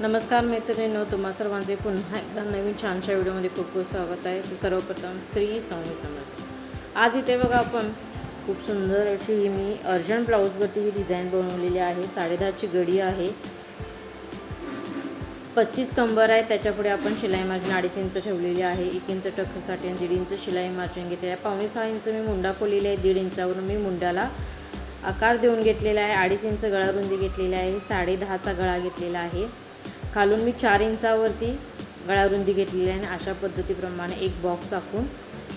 नमस्कार मैत्रिणींनो तुम्हा सर्वांचे पुन्हा एकदा नवीन छानशा व्हिडिओमध्ये खूप खूप स्वागत आहे. तर सर्वप्रथम श्री स्वामी समर्थ. आज इथे बघा आपण खूप सुंदर अशी ही मी अर्जंट ब्लाऊजवरती ही डिझाईन बनवलेली आहे. साडेदहाची गडी आहे. पस्तीस कंबर आहे. त्याच्यापुढे आपण शिलाई मार्जिन अडीच इंच ठेवलेली आहे. एक इंच टक्कसाठी आणि दीड इंच शिलाई मार्जिन घेतलेली आहे. पावणे सहा इंच मी मुंडा खोलेली आहे. दीड इंचावरून मी मुंड्याला आकार देऊन घेतलेला आहे. अडीच इंच गळा रुंदी घेतलेली आहे. साडे दहाचा गळा घेतलेला आहे. खालून मी चार इंचावरती गळारुंदी घेतलेली आहे आणि अशा पद्धतीप्रमाणे एक बॉक्स आखून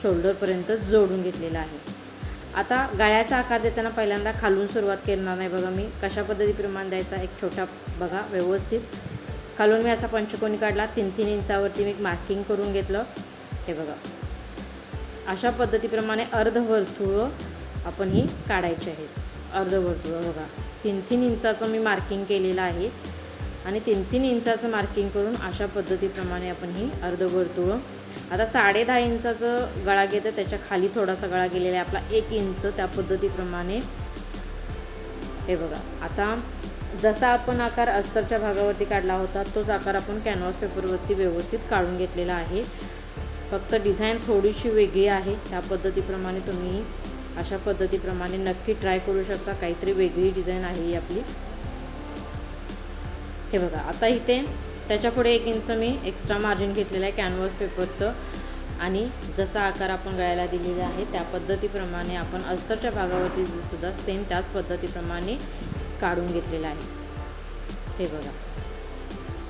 शोल्डरपर्यंत जोडून घेतलेला आहे. आता गळ्याचा आकार देताना पहिल्यांदा खालून सुरुवात करणार नाही बघा मी. कशा पद्धतीप्रमाणे द्यायचा एक छोटा बघा व्यवस्थित. खालून मी असा पंचकोनी काढला तीन तीन इंचावरती मी मार्किंग करून घेतलं. हे बघा. अशा पद्धतीप्रमाणे अर्धवर्तुळ आपण ही काढायची आहेत. अर्धवर्तुळ बघा. तीन तीन इंचाचं मी मार्किंग केलेलं आहे. आणि तीन तीन इंचाचं मार्किंग करून अशा पद्धतीप्रमाणे आपण ही अर्धवर्तुळं आता साडे दहा इंचाचं गळा घेतं त्याच्याखाली थोडासा गळा गेलेला आहे. आपला एक इंच त्या पद्धतीप्रमाणे. हे बघा आता जसा आपण आकार अस्तरच्या भागावरती काढला होता तोच आकार आपण कॅनव्हास पेपरवरती व्यवस्थित काढून घेतलेला आहे. फक्त डिझाईन थोडीशी वेगळी आहे. त्या पद्धतीप्रमाणे तुम्ही अशा पद्धतीप्रमाणे नक्की ट्राय करू शकता. काहीतरी वेगळी डिझाईन आहे ही आपली. हे बघा आता इथे त्याच्यापुढे एक इंच मी एक्स्ट्रा मार्जिन घेतलेलं आहे कॅनव्हास पेपरचं आणि जसा आकार आपण गळायला दिलेला आहे त्या पद्धतीप्रमाणे आपण अस्तरच्या भागावरती सुद्धा सेम त्याच पद्धतीप्रमाणे काढून घेतलेला आहे. हे बघा.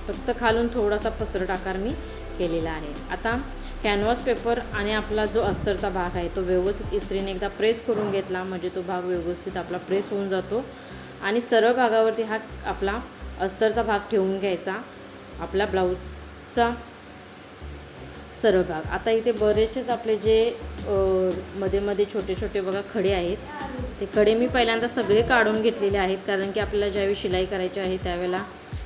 फक्त खालून थोडासा पसरट आकार मी केलेला आहे. आता कॅनव्हास पेपर आणि आपला जो अस्तरचा भाग आहे तो व्यवस्थित इस्त्रीने एकदा प्रेस करून घेतला म्हणजे तो भाग व्यवस्थित आपला प्रेस होऊन जातो. आणि सरळ भागावरती हा आपला अस्तरचा भाग ठेवून घ्यायचा. आपला ब्लाऊजचा सरळ भाग. आता इथे बरेचसेच आपले जे मध्ये मध्ये छोटे छोटे बघा खडे आहेत. ते खडे मी पहिल्यांदा सगळे काढून घेतलेले आहेत. कारण की आपल्याला ज्यावेळी शिलाई करायची आहे त्यावेळेला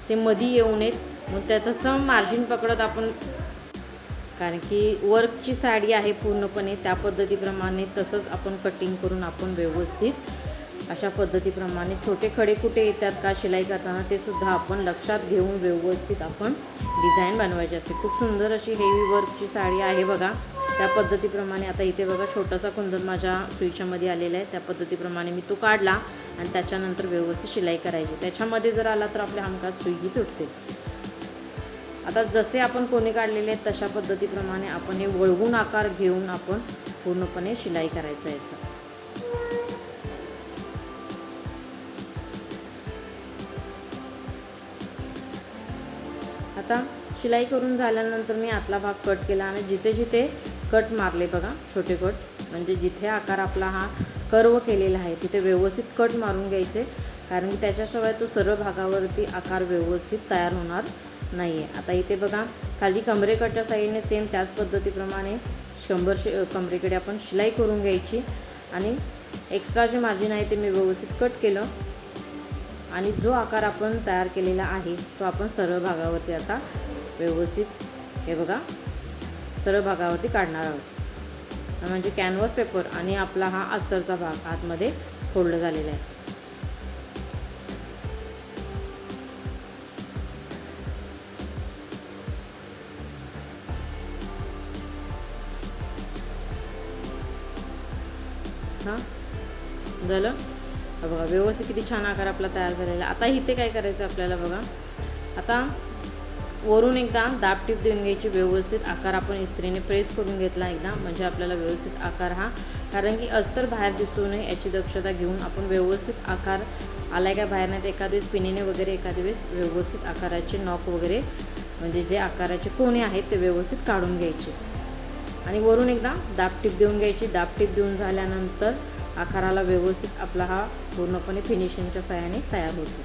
ते मध्ये येऊ नयेत. मग त्या तसं मार्जिन पकडत आपण कारण की वर्कची साडी आहे पूर्णपणे त्या पद्धतीप्रमाणे तसंच आपण कटिंग करून आपण व्यवस्थित अशा पद्धतीप्रमाणे छोटे खडे कुठे येतात का शिलाई करताना ते सुद्धा आपण लक्षात घेऊन व्यवस्थित आपण डिझाईन बनवायची असते. खूप सुंदर अशी हेवी वर्कची साडी आहे बघा. त्या पद्धतीप्रमाणे आता इथे बघा छोटासा कुंदन माझ्या सुईच्यामध्ये आलेला आहे. त्या पद्धतीप्रमाणे मी तो काढला आणि त्याच्यानंतर व्यवस्थित शिलाई करायची. त्याच्यामध्ये जर आला तर आपल्या हमखास स्विगी तुटते आता जसे आपण कोणी काढलेले आहेत तशा पद्धतीप्रमाणे आपण हे वळवून आकार घेऊन आपण पूर्णपणे शिलाई करायचं याचं. आता शिलाई करून झाल्यानंतर मी आतला भाग कट केला आणि जिथे जिथे कट मारले बघा छोटे कट म्हणजे जिथे आकार आपला हा कर्व केलेला आहे तिथे व्यवस्थित कट मारून घ्यायचे कारण की त्याच्याशिवाय तो सर्व भागावरती आकार व्यवस्थित तयार होणार नाही आहे आता इथे बघा खाली कमरेकडच्या साईडने सेम त्याच पद्धतीप्रमाणे शंभर शि कमरेकडे आपण शिलाई करून घ्यायची. आणि एक्स्ट्रा जे मार्जिन आहे ते मी व्यवस्थित कट केलं. आणि जो आकार आपण तयार केलेला आहे तो आपण सरळ भागावरती आता व्यवस्थित हे बघा सरळ भागावरती काढणार आहोत. म्हणजे कॅनव्हास पेपर आणि आपला हा अस्तरचा भाग आतमध्ये फोल्ड झालेला आहे. हां? झालं? हा बघा व्यवस्थित किती छान आकार आपला तयार झालेला आता इथे काय करायचं आपल्याला बघा? आता वरून एकदा दाब टीप देऊन घ्यायची व्यवस्थित आकार आपण इस्त्रीने प्रेस करून घेतला एकदा म्हणजे आपल्याला व्यवस्थित आकार हा कारण की अस्तर बाहेर दिसू नये याची दक्षता घेऊन आपण व्यवस्थित आकार आलाय का बाहेर नाही तर एखाद्या वेळेस पिनीने वगैरे एखाद्या वेळेस व्यवस्थित आकाराचे नॉक वगैरे म्हणजे जे आकाराचे कोणे आहेत ते व्यवस्थित काढून घ्यायचे. आणि वरून एकदा दाब टीप देऊन घ्यायची. दाब टीप देऊन झाल्यानंतर आकाराला व्यवस्थित आपला हा पूर्णपणे फिनिशिंगच्या सहाय्याने तयार होतो.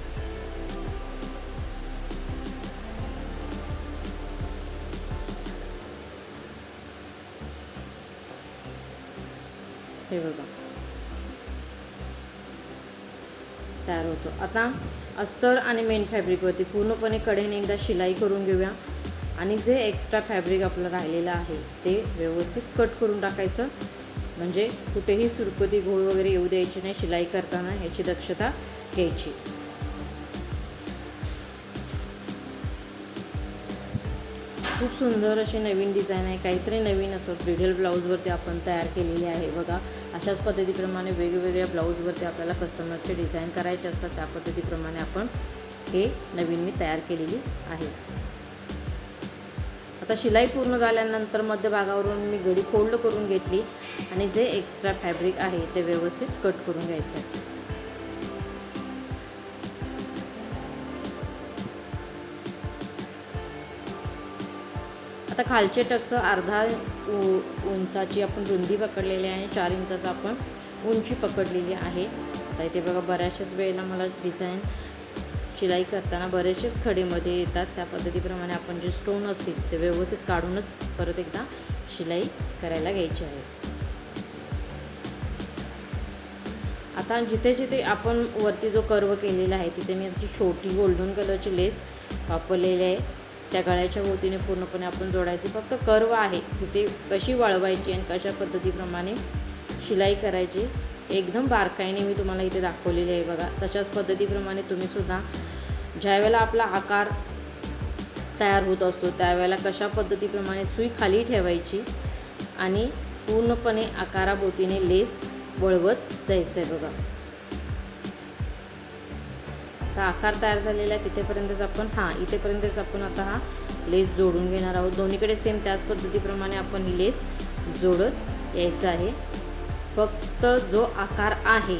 हे बघा. तयार होतो. आता अस्तर आणि मेन फॅब्रिकवरती पूर्णपणे कडेने एकदा शिलाई करून घेऊया. आणि जे एक्स्ट्रा फॅब्रिक आपलं राहिलेलं आहे ते व्यवस्थित कट करून टाकायचं. म्हणजे कुठेही सुरकुती घोळ वगैरे येऊ द्यायची नाही शिलाई करताना याची दक्षता घ्यायची. खूप सुंदर अशी नवीन डिझाईन आहे. काहीतरी नवीन असं ब्रिडल ब्लाऊजवरती आपण तयार केलेली आहे. बघा अशाच पद्धतीप्रमाणे वेगवेगळ्या ब्लाऊजवरती आपल्याला कस्टमरचे डिझाईन करायचे असतात. त्या पद्धतीप्रमाणे आपण हे नवीन मी तयार केलेली आहे. आता शिलाई पूर्ण झाल्यानंतर मध्यभागावरून मी घडी फोल्ड करून घेतली आणि जे एक्स्ट्रा फॅब्रिक आहे ते व्यवस्थित कट करून घ्यायचं आहे. आता खालचे टक्स अर्धा उंचाची आपण रुंदी पकडलेली आहे चार इंचाचा आपण उंची पकडलेली आहे. आता इथे बघा बऱ्याचशाच वेळेला मला डिझाईन शिलाई करताना बरेचसेच खडेमध्ये येतात. त्या पद्धतीप्रमाणे आपण जे स्टोन असतील ते व्यवस्थित काढूनच परत एकदा शिलाई करायला घ्यायची आहे. आता जिथे जिथे आपण वरती जो कर्व केलेला आहे तिथे मी आमची छोटी गोल्डन कलरची लेस वापरलेली आहे. त्या गळ्याच्या भोवतीने पूर्णपणे आपण जोडायची. फक्त कर्व आहे. तिथे कशी वळवायची आणि कशा पद्धतीप्रमाणे शिलाई करायची एकदम बारकाईने मी तुम्हाला इथे दाखवलेली आहे बघा. तशाच पद्धतीप्रमाणे तुम्ही सुद्धा ज्यावेळेला आपला आकार तयार होत असतो त्यावेळेला कशा पद्धतीप्रमाणे सुई खाली ठेवायची आणि पूर्णपणे आकाराभोवतीने लेस वळवत जायचं आहे बघा. आता आकार तयार झालेला आहे तिथेपर्यंतच आपण हां इथेपर्यंतच आपण आता हा लेस जोडून घेणार आहोत. दोन्हीकडे सेम त्याच पद्धतीप्रमाणे आपण ही लेस जोडत यायचं आहे. फक्त जो आकार आहे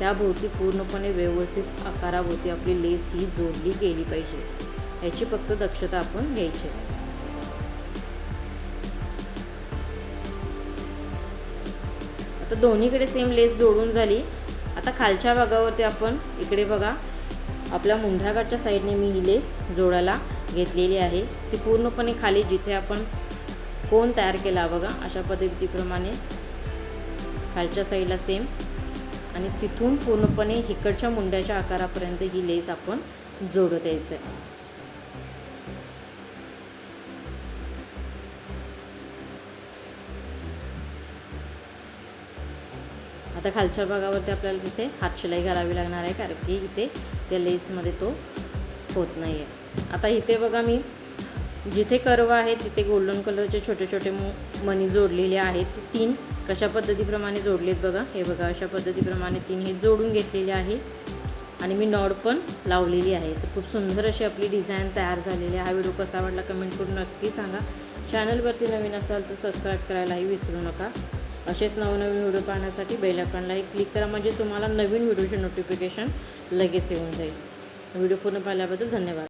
त्याभोवती पूर्णपणे व्यवस्थित आकाराभोवती आपली लेस ही जोडली गेली पाहिजे. याची फक्त दक्षता आपण घ्यायची आहे. आता दोन्हीकडे सेम लेस जोडून झाली. आता खालच्या भागावरती आपण इकडे बघा आपल्या मुंढ्याकाठच्या साईडने मी ही लेस जोडायला घेतलेली आहे. ती पूर्णपणे खाली जिथे आपण कोण तयार केला बघा अशा पद्धतीप्रमाणे खालच्या साईडला सेम आणि तिथून पूर्णपणे इकडच्या मुंड्याच्या आकारापर्यंत ही लेस आपण जोडत यायचं आहे आता खालच्या भागावरती आपल्याला तिथे हातशिलाई घालावी लागणार आहे कारण की इथे त्या लेसमध्ये तो होत नाही आहे आता इथे बघा मी जिथे कर्व आहे तिथे गोल्डन कलरचे छोटे छोटे मणी जोडलेले आहेत तीन कशा पद्धतीप्रमाणे जोडलेत बघा. हे बघा अशा पद्धतीप्रमाणे तिने हे जोडून घेतलेले आहे. आणि मी नॉड पण लावलेली आहे. तर खूप सुंदर अशी आपली डिझाईन तयार झालेली आहे. हा व्हिडिओ कसा आवडला कमेंट करून नक्की सांगा. चॅनलवरती नवीन असाल तर सबस्क्राईब करायलाही विसरू नका. असेच नवनवीन व्हिडिओ पाहण्यासाठी बेल आयकॉनलाही क्लिक करा म्हणजे तुम्हाला नवीन व्हिडिओचे नोटिफिकेशन लगेच येऊन जाईल. व्हिडिओ पूर्ण पाहिल्याबद्दल धन्यवाद.